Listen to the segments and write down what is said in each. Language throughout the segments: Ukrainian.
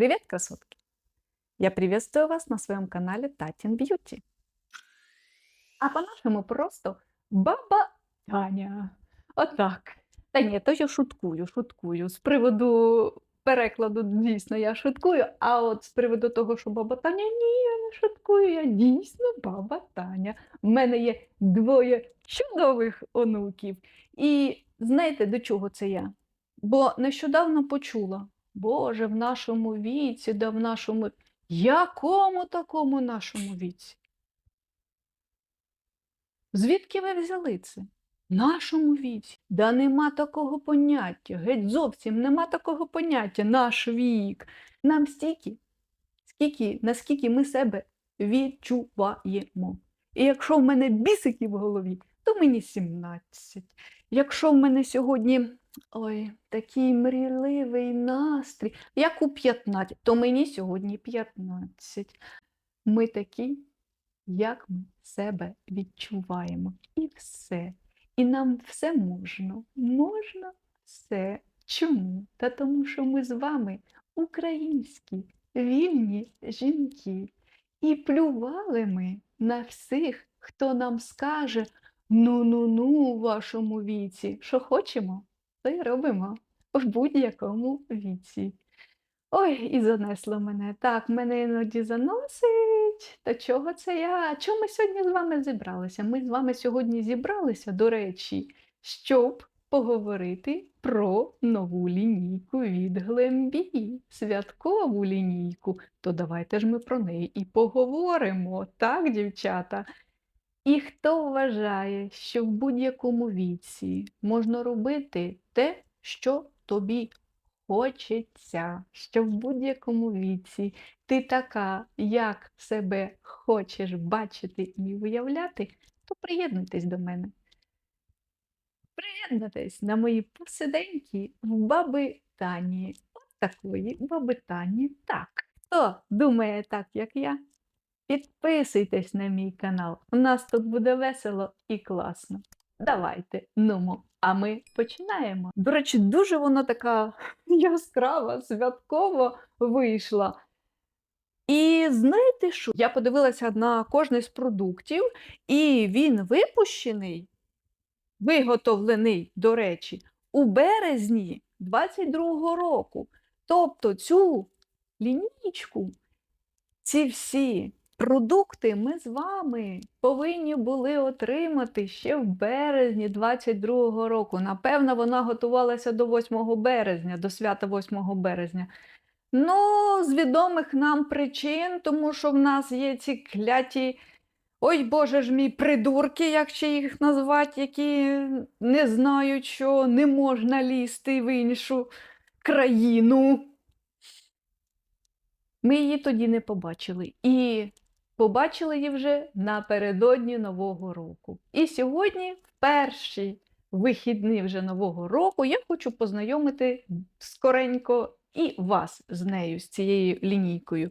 Привет, красотки! Я приветствую вас на своем канале Татин Бьюти. А по-нашому просто баба Таня. Отак. Та ні, то я шуткую, шуткую. З приводу перекладу, дійсно, я шуткую, а от з приводу того, що баба Таня, ні, я не шуткую, я дійсно баба Таня. В мене є двоє чудових онуків. І знаєте, до чого це я? Бо нещодавно почула, Боже, в нашому віці, да в нашому. Якому такому нашому віці? Звідки ви взяли це? В нашому віці. Да нема такого поняття. Геть зовсім нема такого поняття. Наш вік. Нам стільки, скільки, наскільки ми себе відчуваємо. І якщо в мене бісики в голові, то мені 17. Якщо в мене сьогодні ой, такий мрійливий настрій, як у 15, то мені сьогодні 15. Ми такі, як ми себе відчуваємо. І все. І нам все можна. Можна все. Чому? Та тому, що ми з вами українські, вільні жінки. І плювали ми на всіх, хто нам скаже ну-ну-ну у вашому віці, що хочемо, й робимо в будь-якому віці. Ой, і занесло мене. Так, мене іноді заносить. Та чого це я? Чому ми сьогодні з вами зібралися? Ми з вами сьогодні зібралися, до речі, щоб поговорити про нову лінійку від Глембі, святкову лінійку. То давайте ж ми про неї і поговоримо, так, дівчата? І хто вважає, що в будь-якому віці можна робити те, що тобі хочеться, що в будь-якому віці ти така, як себе хочеш бачити і уявляти, то приєднуйтесь до мене. Приєднуйтесь на мої посиденьки в баби Тані. От такої баби Тані. Так. Хто думає так, як я? Підписуйтесь на мій канал. У нас тут буде весело і класно. Давайте, нумо, а ми починаємо. До речі, дуже вона така яскрава, святкова вийшла. І знаєте що? Я подивилася на кожний з продуктів, і він випущений, виготовлений, до речі, у березні 22-го року. Тобто цю лінійку, ці всі продукти ми з вами повинні були отримати ще в березні 22-го року. Напевно, вона готувалася до 8 березня, до свята 8 березня. Ну, з відомих нам причин, тому що в нас є ці кляті, ой Боже ж мій, придурки, як ще їх назвати, які не знають, що не можна лізти в іншу країну. Ми її тоді не побачили. І побачили її вже напередодні Нового року. І сьогодні, в перші вихідні вже Нового року, я хочу познайомити скоренько і вас з нею, з цією лінійкою.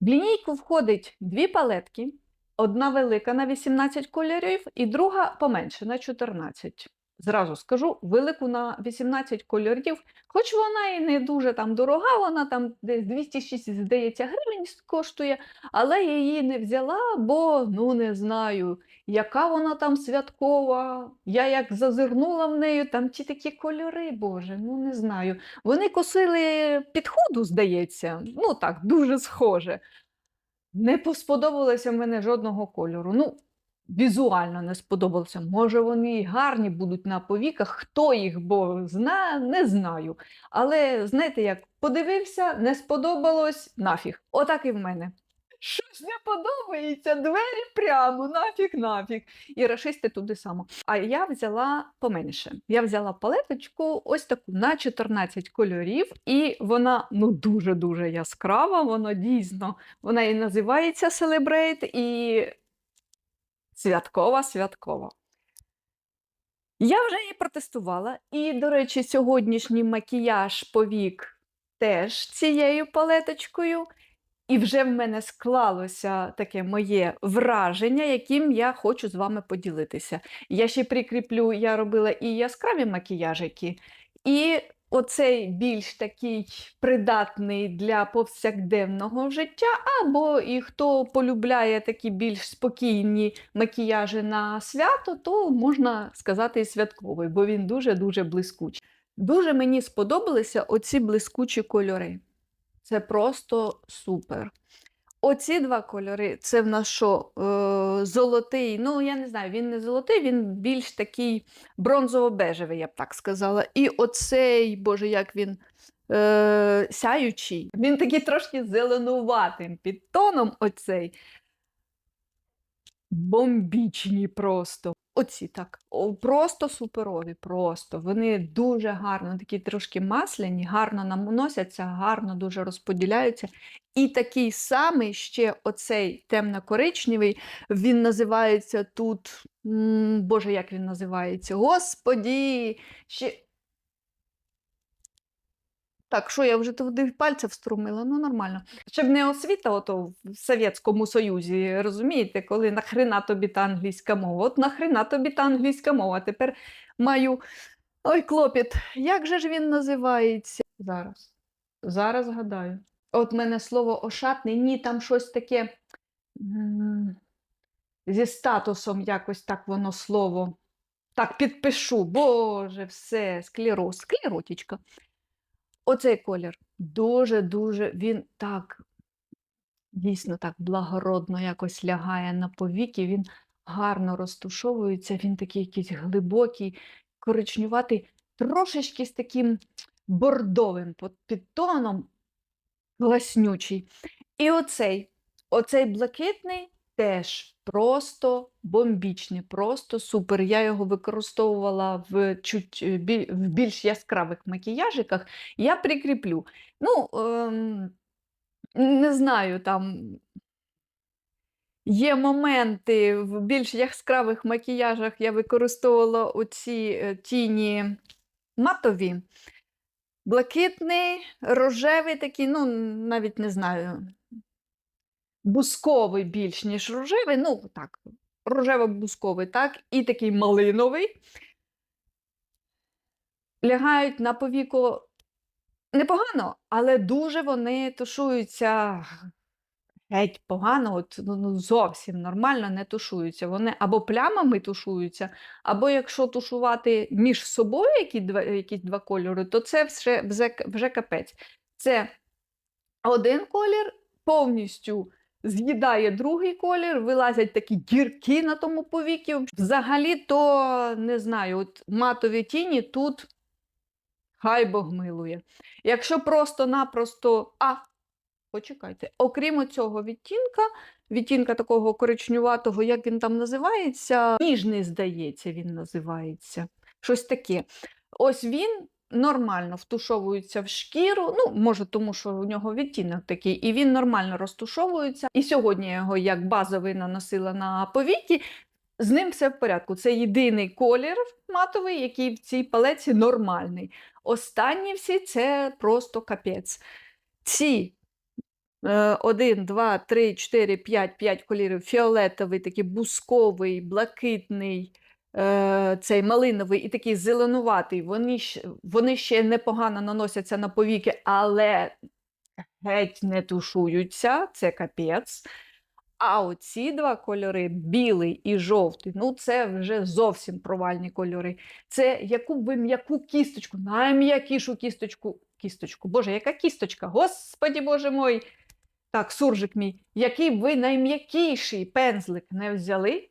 В лінійку входить дві палетки, одна велика на 18 кольорів і друга поменше на 14. Зразу скажу, велику на 18 кольорів, хоч вона і не дуже там дорога, вона там десь 206, здається, гривень коштує, але її не взяла, бо ну не знаю, яка вона там святкова. Я як зазирнула в неї, там ті такі кольори, Боже, ну не знаю. Вони косили підходу, здається, ну так, дуже схоже. Не сподобалося в мене жодного кольору. Ну, візуально не сподобалося. Може, вони гарні будуть на повіках, хто їх бо зна, не знаю. Але знаєте, як подивився, не сподобалось нафіг. Отак і в мене. Щось не подобається, двері прямо, нафіг, нафіг. І рашисти туди само. А я взяла поменше. Я взяла палеточку ось таку на 14 кольорів, і вона ну дуже-дуже яскрава, вона дійсно, вона і називається Celebrate, і святкова святкова. Я вже її протестувала, і, до речі, сьогоднішній макіяж повік теж цією палеточкою. І вже в мене склалося таке моє враження, яким я хочу з вами поділитися. Я ще прикріплю, я робила і яскраві макіяжики, і Оцей більш такий придатний для повсякденного життя, або і хто полюбляє такі більш спокійні макіяжі на свято, то можна сказати і святковий, бо він дуже-дуже блискучий. Дуже мені сподобалися оці блискучі кольори. Це просто супер. Оці два кольори це в нас що, е, золотий, ну я не знаю, він не золотий, він більш такий бронзово-бежевий, я б так сказала. І оцей, боже, як він е, сяючий, він такий трошки зеленуватим підтоном оцей. Бомбічні просто. Оці так. Просто суперові, просто. Вони дуже гарно, такі трошки масляні, гарно наносяться, гарно дуже розподіляються. І такий самий ще оцей темно-коричневий, він називається тут. Боже, як він називається? Господі! Ще... Так, що я вже туди пальця вструмила? Ну, нормально. Щоб не освіта, ото в Совєтському Союзі, розумієте, коли нахрена тобі та англійська мова? От нахрена тобі та англійська мова. Тепер маю. Ой, клопіт, як же ж він називається? Зараз. Зараз згадаю. От мене слово ошатний, ні, там щось таке зі статусом якось так воно слово. Так, підпишу. Боже, все, склероз, склеротічка. Оцей колір дуже-дуже він так, дійсно так благородно якось лягає на повіки, він гарно розтушовується, він такий якийсь глибокий, коричнюватий, трошечки з таким бордовим підтоном, класнючий. І оцей, оцей блакитний теж просто бомбічний, просто супер. Я його використовувала в, чуть, е, в більш яскравих макіяжиках. Я прикріплю. Ну, ем, не знаю, там є моменти в більш яскравих макіяжах я використовувала оці е, тіні матові. Блакитний, рожевий такий, ну, навіть не знаю, бусковий більш, ніж рожевий, ну так, рожево-бусковий, так, і такий малиновий. Лягають на повіку непогано, але дуже вони тушуються геть погано, от, ну, ну, зовсім нормально не тушуються. Вони або плямами тушуються, або якщо тушувати між собою які два, якісь два кольори, то це вже, вже, вже капець. Це один колір повністю з'їдає другий колір, вилазять такі дірки на тому повікі. Взагалі, то не знаю, от матові тіні тут хай Бог милує. Якщо просто-напросто. А, почекайте, окрім цього відтінка, відтінка такого коричнюватого, як він там називається, ніжний, здається, він називається. Щось таке. Ось він нормально втушовується в шкіру. Ну, може, тому що у нього відтінок такий, і він нормально розтушовується. І сьогодні я його як базовий наносила на повіки. З ним все в порядку. Це єдиний колір матовий, який в цій палеці нормальний. Останні всі це просто капець. Ці е, 1, 2, 3, 4, 5, 5 кольорів фіолетовий, такий бусковий, блакитний, цей малиновий і такий зеленуватий. Вони, вони ще непогано наносяться на повіки, але геть не тушуються. Це капець. А оці два кольори, білий і жовтий, ну це вже зовсім провальні кольори. Це яку б ви м'яку кісточку, найм'якішу кісточку. Кісточку, Боже, яка кісточка? Господі Боже мой! Так, суржик мій, який б ви найм'якіший пензлик не взяли,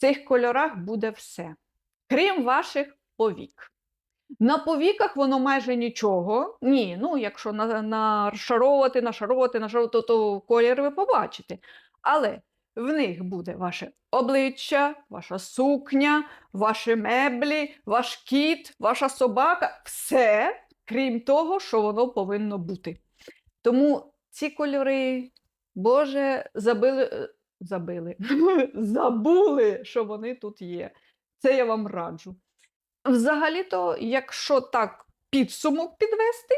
цих кольорах буде все. Крім ваших повік. На повіках воно майже нічого. Ні, ну якщо на- нашаровувати, нашаровувати, нашаровувати, то колір ви побачите. Але в них буде ваше обличчя, ваша сукня, ваші меблі, ваш кіт, ваша собака все, крім того, що воно повинно бути. Тому ці кольори, Боже, забили, забили, забули, що вони тут є. Це я вам раджу. Взагалі-то, якщо так підсумок підвести,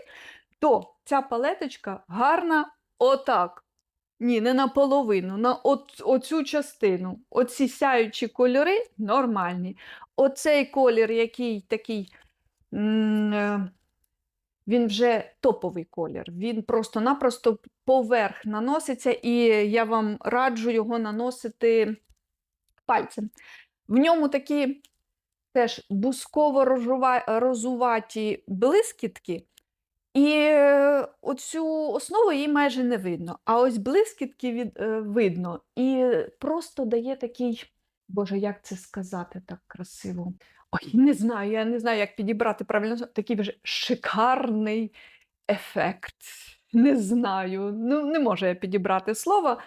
то ця палеточка гарна отак. Ні, не наполовину, на от, оцю частину. Оці сяючі кольори нормальні. Оцей колір, який такий м, е, він вже топовий колір. Він просто-напросто поверх наноситься, і я вам раджу його наносити пальцем. В ньому такі теж бусково-розуваті блискітки, і е, оцю основу її майже не видно. А ось блискітки від, е, видно. І просто дає такий, Боже, як це сказати так красиво? Ой, не знаю, я не знаю, як підібрати правильно, такий вже шикарний ефект. Не знаю. Ну, не можу я підібрати слово.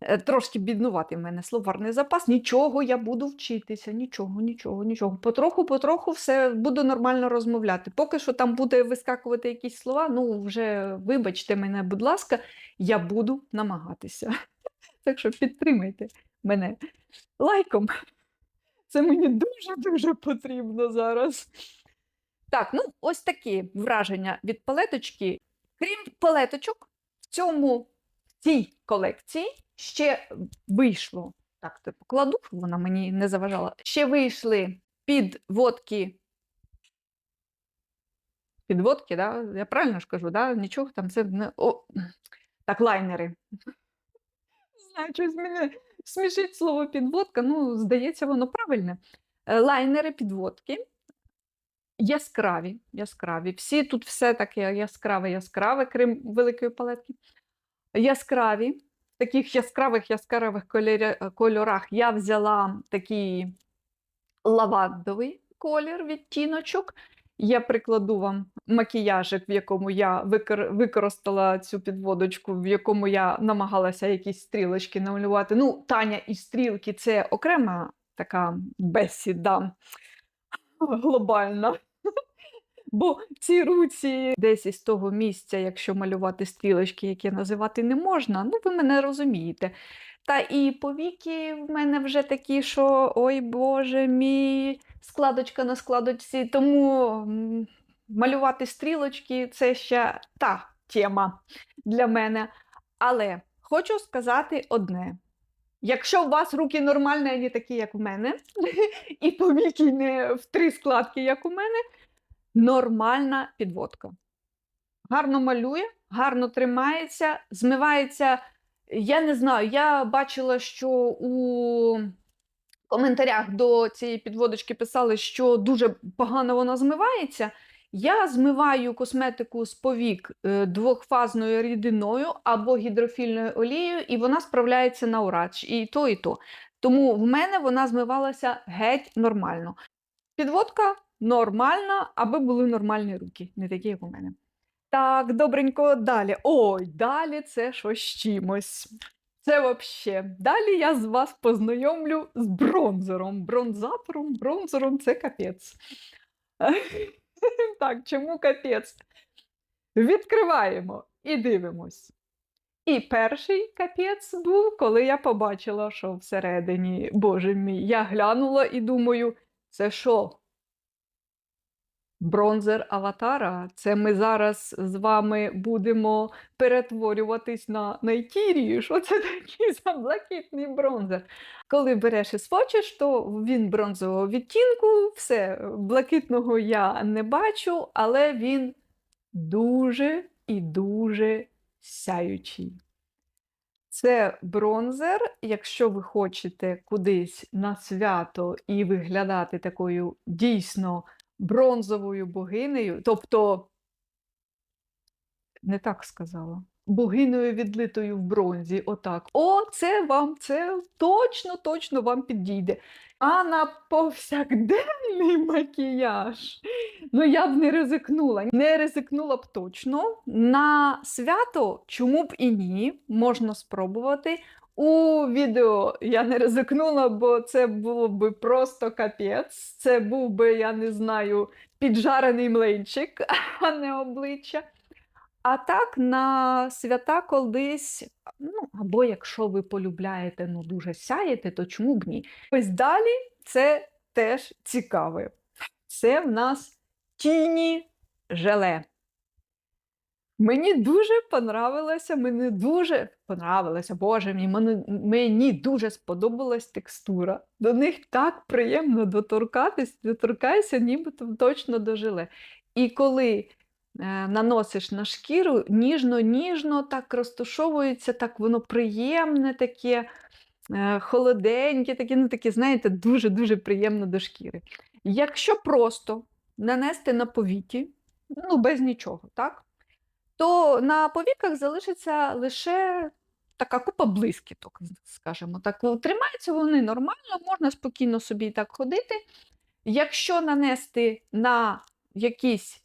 Е, Трошки біднуватий в мене словарний запас. Нічого, я буду вчитися, нічого, нічого, нічого. Потроху, потроху все буду нормально розмовляти. Поки що там буде вискакувати якісь слова, ну вже вибачте мене, будь ласка, я буду намагатися. Так що підтримайте мене лайком. Це мені дуже-дуже потрібно зараз. Так, ну ось такі враження від палеточки. Крім палеточок, в цьому в цій колекції ще вийшло. Так, це покладу, вона мені не заважала. Ще вийшли підводки. Підводки, да? я правильно ж кажу, да? нічого там це не. О, так, лайнери. Знаю, щось мене смішить слово підводка, ну, здається, воно правильне. Е, Лайнери, підводки. Яскраві, яскраві. Всі тут все таке яскраве, яскраве, крім великої палетки. Яскраві. В таких яскравих яскравих кольорах я взяла такий лавандовий колір відтіночок. Я прикладу вам макіяжик, в якому я викор- використала цю підводочку, в якому я намагалася якісь стрілочки намалювати. Ну, Таня і стрілки це окрема така бесіда глобальна. Бо ці руці десь із того місця, якщо малювати стрілочки, які називати не можна, ну ви мене розумієте. Та і повіки в мене вже такі, що ой Боже мій, складочка на складочці. Тому малювати стрілочки це ще та тема для мене. Але хочу сказати одне: якщо у вас руки нормальні, не такі, як в мене, і повіки не в три складки, як у мене, нормальна підводка. Гарно малює, гарно тримається, змивається. Я не знаю, я бачила, що у коментарях до цієї підводочки писали, що дуже погано вона змивається. Я змиваю косметику з повік е, двохфазною рідиною або гідрофільною олією, і вона справляється на урач. І то, і то. Тому в мене вона змивалася геть нормально. Підводка нормальна, аби були нормальні руки, не такі, як у мене. Так, добренько, далі. Ой, далі це щось з чимось. Це вообще. Далі я з вас познайомлю з бронзером. Бронзатором, бронзером це капець. Так, чому капець? Відкриваємо і дивимось. І перший капець був, коли я побачила, що всередині, боже мій, я глянула і думаю, це що? Бронзер аватара. Це ми зараз з вами будемо перетворюватись на Найтірію. Що це такий за блакитний бронзер? Коли береш і свочиш, то він бронзового відтінку, все, блакитного я не бачу, але він дуже і дуже сяючий. Це бронзер, якщо ви хочете кудись на свято і виглядати такою дійсно бронзовою богинею, тобто, не так сказала, богинею відлитою в бронзі, отак. О, це вам, це точно, точно вам підійде. А на повсякденний макіяж. Ну, я б не ризикнула. Не ризикнула б точно. На свято, чому б і ні, можна спробувати. У відео я не ризикнула, бо це було би просто капець. Це був би, я не знаю, піджарений млинчик, а не обличчя. А так, на свята колись, ну, або якщо ви полюбляєте, ну дуже сяєте, то чому б ні? Ось далі це теж цікаве. Це в нас тіні желе. Мені дуже понравилося, мені дуже понравилося, боже мій, мене- мені дуже сподобалась текстура. До них так приємно доторкатись, доторкайся, нібито точно до желе. І коли е, наносиш на шкіру, ніжно-ніжно так розташовується, так воно приємне, таке е, холоденьке, таке, ну таке, знаєте, дуже-дуже приємно до шкіри. Якщо просто нанести на повіки, ну без нічого, так? То на повіках залишиться лише така купа блискіток, скажімо так. Ну, Тримаються вони нормально, можна спокійно собі так ходити. Якщо нанести на якісь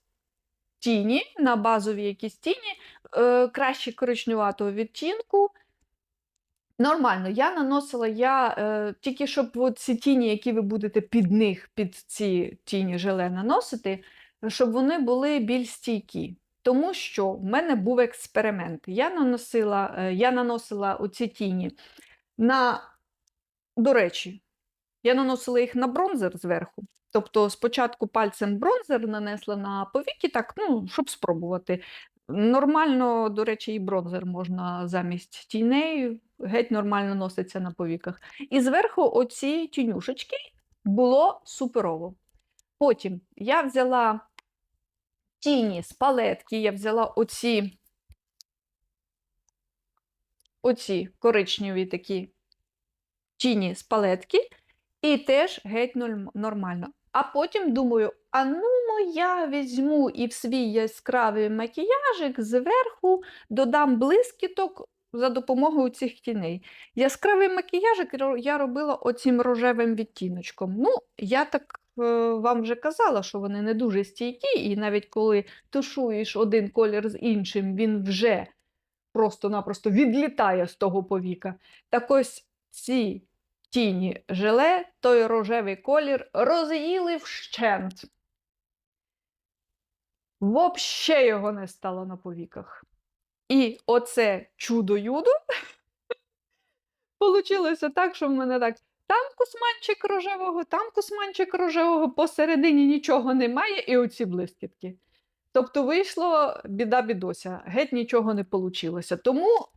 тіні, на базові якісь тіні, е, краще коричневатого відтінку. Нормально, я наносила я е, тільки щоб ці тіні, які ви будете під них, під ці тіні желе наносити, щоб вони були більш стійкі. Тому що в мене був експеримент. Я наносила, е, я наносила оці тіні на, до речі, я наносила їх на бронзер зверху. Тобто спочатку пальцем бронзер нанесла на повіки, так, ну, щоб спробувати. Нормально, до речі, і бронзер можна замість тіней, геть нормально носиться на повіках. І зверху оці тінюшечки було суперово. Потім я взяла тіні з палетки, я взяла оці, оці коричневі такі тіні з палетки, і теж геть нормально. А потім думаю, а ну я візьму і в свій яскравий макіяжик зверху додам блискіток за допомогою цих тіней. Яскравий макіяжик я робила оцим рожевим відтіночком. Ну, я так вам вже казала, що вони не дуже стійкі, і навіть коли тушуєш один колір з іншим, він вже просто-напросто відлітає з того повіка. Так ось ці тіні желе, той рожевий колір роз'їли вщент. Вообще його не стало на повіках. І оце чудо-юдо Получилося так, що в мене так там кусманчик рожевого, там кусманчик рожевого, посередині нічого немає, і оці блискітки. Тобто вийшло біда бідося, геть нічого не вийшло. Тому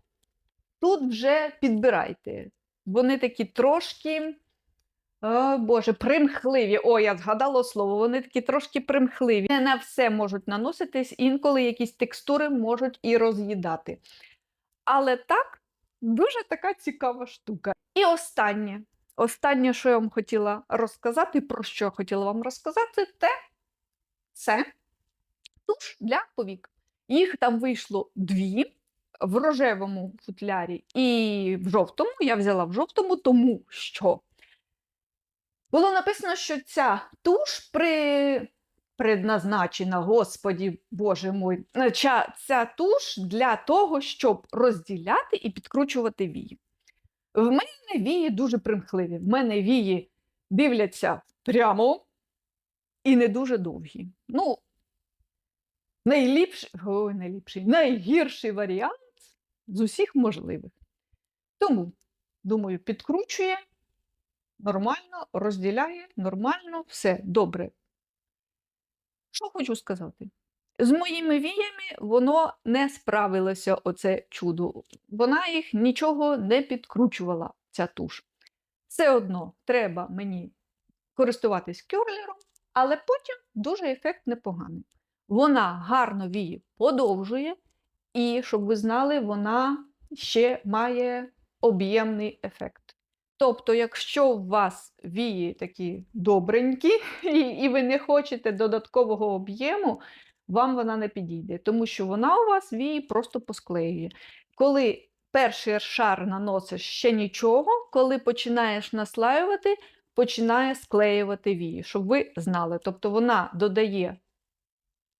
тут вже підбирайте. Вони такі трошки, о, Боже, примхливі. О, я згадала слово, вони такі трошки примхливі. Не на все можуть наноситись, інколи якісь текстури можуть і роз'їдати. Але так, дуже така цікава штука. І останнє. Останнє, що я вам хотіла розказати, про що хотіла вам розказати, те це туш для повік. Їх там вийшло дві в рожевому футлярі і в жовтому. Я взяла в жовтому, тому що було написано, що ця туш при... предназначена, Господі Боже мой, е, ця, ця туш для того, щоб розділяти і підкручувати вії. В мене вії дуже примхливі. В мене вії дивляться прямо і не дуже довгі. Ну, найліпший, ой, найліпший, найгірший варіант з усіх можливих. Тому, думаю, підкручує нормально, розділяє нормально, все добре. Що хочу сказати? З моїми віями воно не справилося, оце чудо. Вона їх нічого не підкручувала, ця туш. Все одно треба мені користуватись кюрлером, але потім дуже ефект непоганий. Вона гарно вії подовжує, і, щоб ви знали, вона ще має об'ємний ефект. Тобто, якщо у вас вії такі добренькі, і, і ви не хочете додаткового об'єму, вам вона не підійде, тому що вона у вас вії просто посклеює. Коли перший шар наносиш ще нічого, коли починаєш наслаювати, починає склеювати вії, щоб ви знали. Тобто вона додає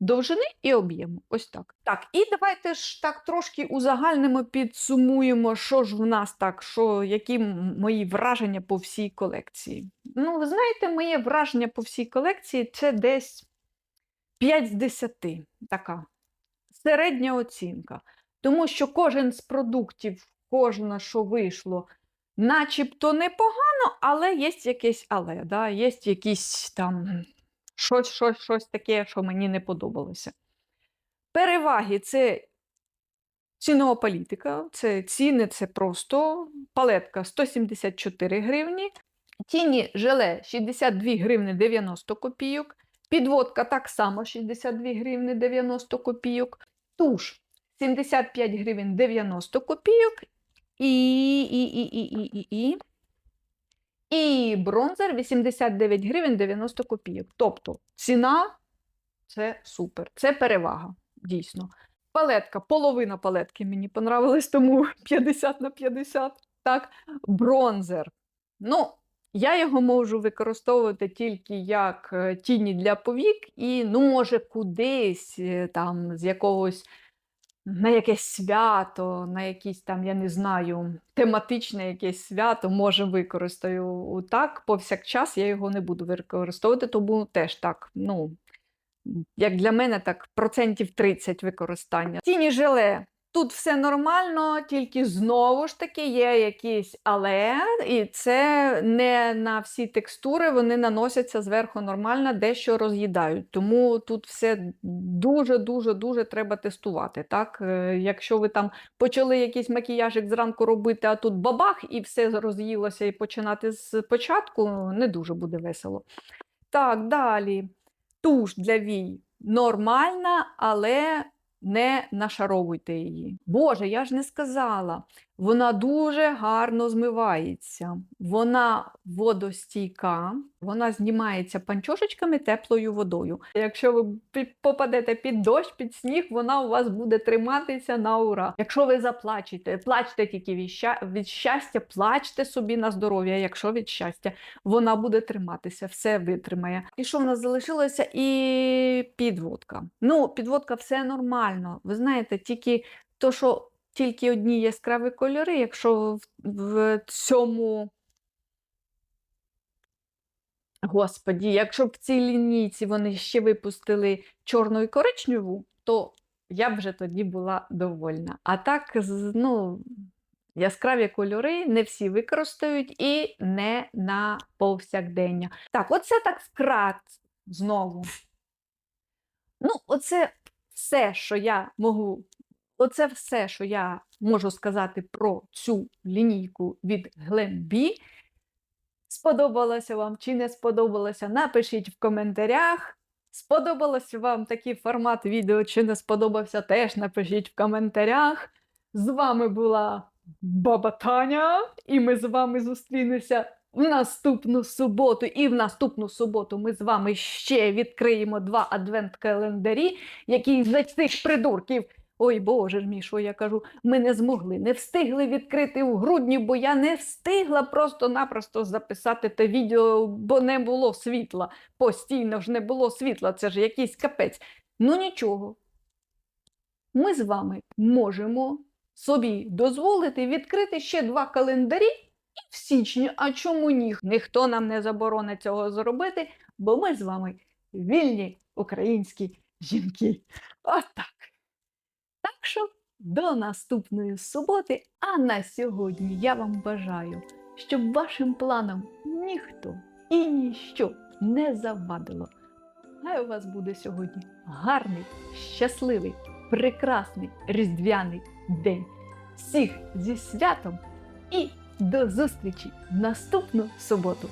довжини і об'єму. Ось так. Так, і давайте ж так трошки узагальнимо, підсумуємо, що ж в нас так, що, які мої враження по всій колекції. Ну, ви знаєте, моє враження по всій колекції це десь 5 з 10, така середня оцінка. Тому що кожен з продуктів, кожне, що вийшло, начебто непогано, але є якесь але, да? є якісь там щось, щось, щось таке, що мені не подобалося. Переваги це Цінова політика. Це ціни, це просто палетка 174 гривні. Тіні желе 62 гривни 90 копійок. Підводка так само 62 гривни 90 копійок. Туш 75 гривень 90 копійок. І, і, і, і, і, і, і. І бронзер 89 гривень 90 копійок. Тобто ціна це супер, це перевага, дійсно. Палетка, половина палетки мені понравилась, тому 50 на 50. Так, бронзер. Ну, я його можу використовувати тільки як е, тіні для повік, і, ну, може, кудись е, там з якогось на якесь свято, на якісь там, я не знаю, тематичне якесь свято, може, використаю так. Повсякчас я його не буду використовувати, тому теж так, ну, як для мене, так процентів 30 використання. Тіні желе. Тут все нормально, тільки знову ж таки є якісь але, і це не на всі текстури, вони наносяться зверху нормально, дещо роз'їдають. Тому тут все дуже-дуже дуже треба тестувати. Так? Е, Якщо ви там почали якийсь макіяжик зранку робити, а тут бабах, і все роз'їлося, і починати з початку, не дуже буде весело. Так, далі. Туш для вій нормальна, але не нашаровуйте її. Боже, я ж не сказала. Вона дуже гарно змивається. Вона водостійка, вона знімається панчошечками теплою водою. Якщо ви попадете під дощ, під сніг, вона у вас буде триматися на ура. Якщо ви заплачете, плачте тільки від щастя, плачте собі на здоров'я, якщо від щастя, вона буде триматися, все витримає. І що в нас залишилося? І підводка. Ну, підводка все нормально. Ви знаєте, тільки то, що тільки одні яскраві кольори, якщо в, в цьому. Господі, якщо б в цій лінійці вони ще випустили чорну і коричневу, то я б вже тоді була довольна. А так, ну, яскраві кольори не всі використають і не на повсякдення. Так, оце так вкрат знову. Ну, оце все, що я можу Оце все, що я можу сказати про цю лінійку від Glambi. Сподобалося вам чи не сподобалося? Напишіть в коментарях. Сподобалося вам такий формат відео, чи не сподобався, теж напишіть в коментарях. З вами була Баба Таня, і ми з вами зустрінемося в наступну суботу. І в наступну суботу ми з вами ще відкриємо два адвент-календарі, які за цих придурків. Ой, Боже ж мій, що я кажу, ми не змогли, не встигли відкрити у грудні, бо я не встигла просто-напросто записати те відео, бо не було світла. Постійно ж не було світла, це ж якийсь капець. Ну нічого. Ми з вами можемо собі дозволити відкрити ще два календарі і в січні. А чому ні? Ніхто нам не заборонить цього зробити, бо ми з вами вільні українські жінки. Отак. Так що до наступної суботи, а на сьогодні я вам бажаю, щоб вашим планам ніхто і ніщо не завадило. Хай у вас буде сьогодні гарний, щасливий, прекрасний різдвяний день. Всіх зі святом і до зустрічі наступну суботу.